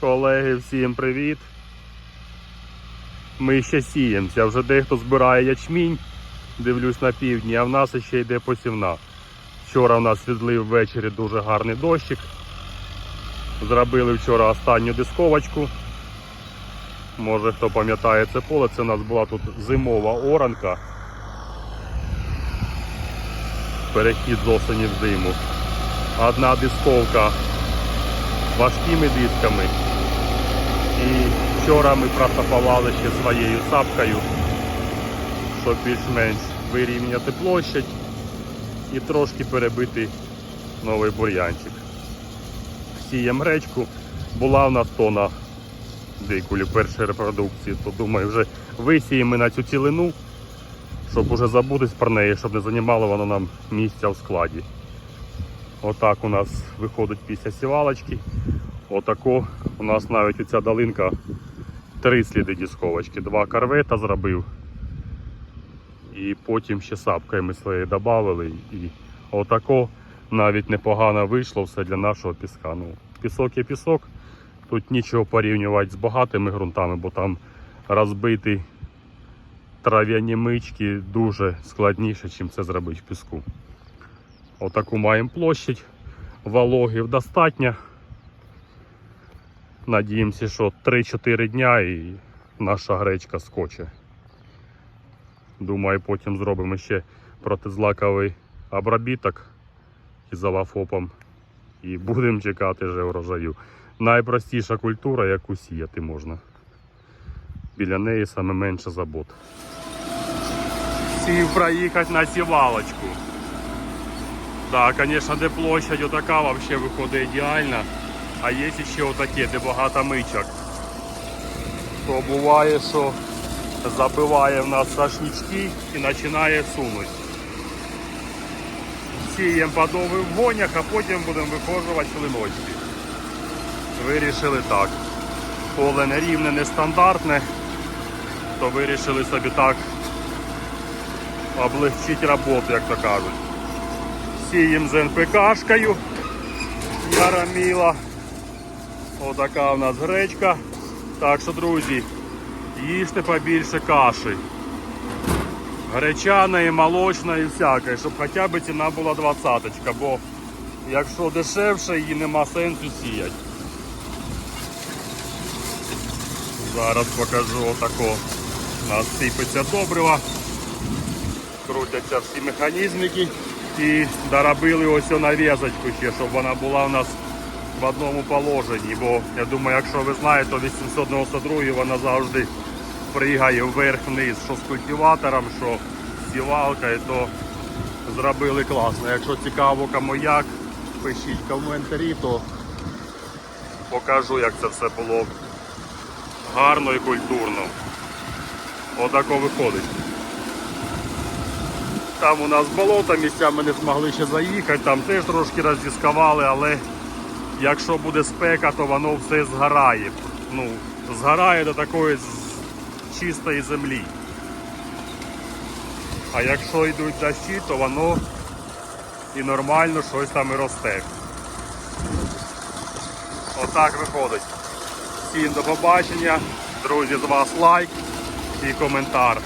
Колеги, всім привіт. Ми ще сіємося. Вже дехто збирає ячмінь, дивлюсь на півдні, а в нас ще йде посівна. Вчора в нас відлив ввечері дуже гарний дощик. Зробили вчора останню дисковочку. Може хто пам'ятає це поле, це у нас була тут зимова оранка. Перехід з осені в зиму. Одна дисковка важкими дисками. І вчора ми протапували ще своєю сапкою, щоб більш-менш вирівняти площадь і трошки перебити новий бур'янчик. Сієм гречку. Була в нас тона дикулі першої репродукції, то думаю, вже висіємо на цю цілину, щоб уже забутись про неї, щоб не займало воно нам місця в складі. Отак у нас виходить після сівалочки. Отако у нас навіть оця долинка три сліди дисковочки. Два карвета зробив. І потім ще сапкою ми своєю додали. І отако навіть непогано вийшло все для нашого піска. Ну, пісок є пісок. Тут нічого порівнювати з багатими ґрунтами, бо там розбиті трав'яні мички дуже складніше, ніж це зробити в піску. Отаку маємо площадь. Вологів достатньо. Надіємося, що 3-4 дня і наша гречка скоче. Думаю, потім зробимо ще протизлаковий обробіток ізолафопом і будемо чекати вже урожаю. Найпростіша культура, яку сіяти можна. Біля неї саме менше забот. Сів проїхати на сівалочку. Так, звісно, де площадь отака вообще виходить ідеальна. А є ще отакі, де багато мичок. То буває, що забиває в нас сашнички і починає сунути. Сіємо подови в гонях, а потім будемо вихожувати клиночки. Вирішили так. Поле не рівне, нестандартне, то вирішили собі так облегчити роботу, як то кажуть. Сіємо з НПКшкою Яраміла. Отака у нас гречка. Так що, друзі, їжте побільше каші. Гречаної, молочної, всякої, щоб хоча б ціна була двадцяточка, бо якщо дешевше, її нема сенсу сіяти. Зараз покажу отако. У нас сипеться добрива. Крутяться всі механізмики і доробили ось цю нав'язочку ще, щоб вона була у нас в одному положенні. Бо я думаю, якщо ви знаєте, то 892 вона завжди пригає вверх-вниз, що з культиватором, що з сівалкою, то зробили класно. Якщо цікаво кому як, пишіть коментарі, то покажу, як це все було гарно і культурно. Отако виходить. Там у нас болото, місцями не змогли ще заїхати, там теж трошки роздіскували, але якщо буде спека, то воно все згорає. Ну, згорає до такої чистої землі. А якщо йдуть дощі, то воно і нормально щось там і росте. Отак виходить. Всім до побачення. Друзі, з вас лайк і коментар.